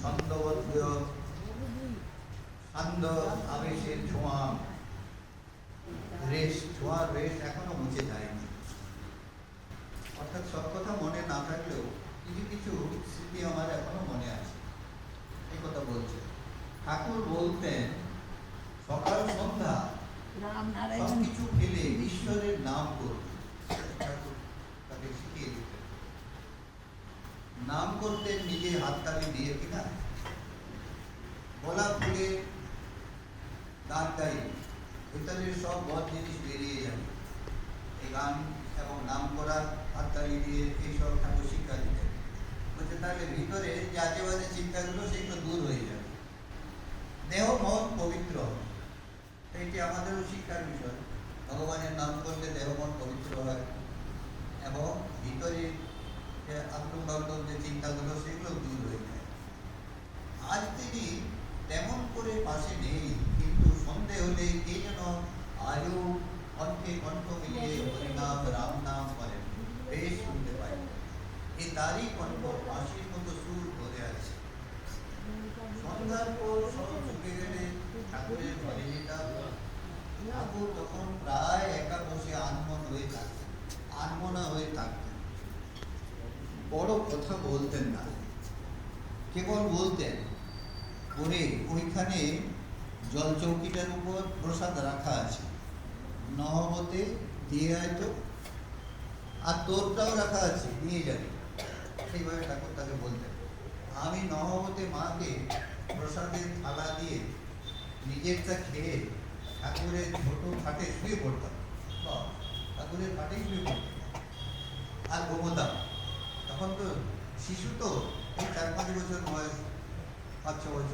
ছন্দবদ্ধ সান্দ আবেশের ছোঁয়া। রেশ ছোঁয়ার রেশ এখনও মুছে যায়নি। অর্থাৎ সব কথা মনে না থাকলেও কিছু কিছু স্মৃতি আমার এখনও মনে আছে। এই কথা বলছে। ঠাকুর বলতেন সকাল সন্ধ্যা রাম নারায়ণ সবকিছু ফেলে ঈশ্বরের নাম করবে ঠাকুর তাকে শিখিয়ে দিতেন নাম করতে নিজে হাততালি দিয়ে কিনা গোলাপ ফুলে গান গাই ভিতরের সব বদ জিনিস বেরিয়ে যাবে। এই গান এবং নাম করা হাততালি দিয়ে এইসব ঠাকুর শিক্ষা দিতেন। বলছে, তাহলে ভিতরে যে আজে বাজে চিন্তাগুলো সেগুলো দূর হয়ে যাবে। দেহ, মন পবিত্র এইটি আমাদেরও শিক্ষার বিষয়। ভগবানের নাম করলে দেহ, মন পবিত্র হয়। এবং ভিতরে আক্রম যে চিন্তাগুলো, সেগুলো দূর হয়ে যায়। আজ তিনি তেমন করে পাশে নেই, কিন্তু সন্ধে হলে কে যেন আজও কণ্ঠে কণ্ঠ মিলিয়ে হরিনাম রাম নাম করেন। বেশ শুনতে পাই। এই তারই কণ্ঠ বাঁশির মতো সুর ধরে আছে। সন্ধ্যার পর সব চুকে গেলে ঠাকুরের ঘরে যেতাম ঠাকুর তখন প্রায় একা বসে আনমন হয়ে থাকতেন আনমনা হয়ে থাকতেন বড় কথা বলতেন না। কেবল বলতেন, ওরে, ওইখানে জল চৌকিটার উপর প্রসাদ রাখা আছে। নহবতে দিয়ে আয় তো। আর তোরটাও রাখা আছে, নিয়ে যাবি। সেইভাবে ঠাকুর তাকে বলতেন। আমি নহবতে মাকে প্রসাদের থালা দিয়ে নিজেরটা খেয়ে ঠাকুরের ছোট খাটে শুয়ে পড়তাম। ঠাকুরের খাটে শুয়ে পড়তাম আর ঘুমোতাম তখন তো শিশু তো চার পাঁচ বছর বয়স পাঁচ ছ বছর।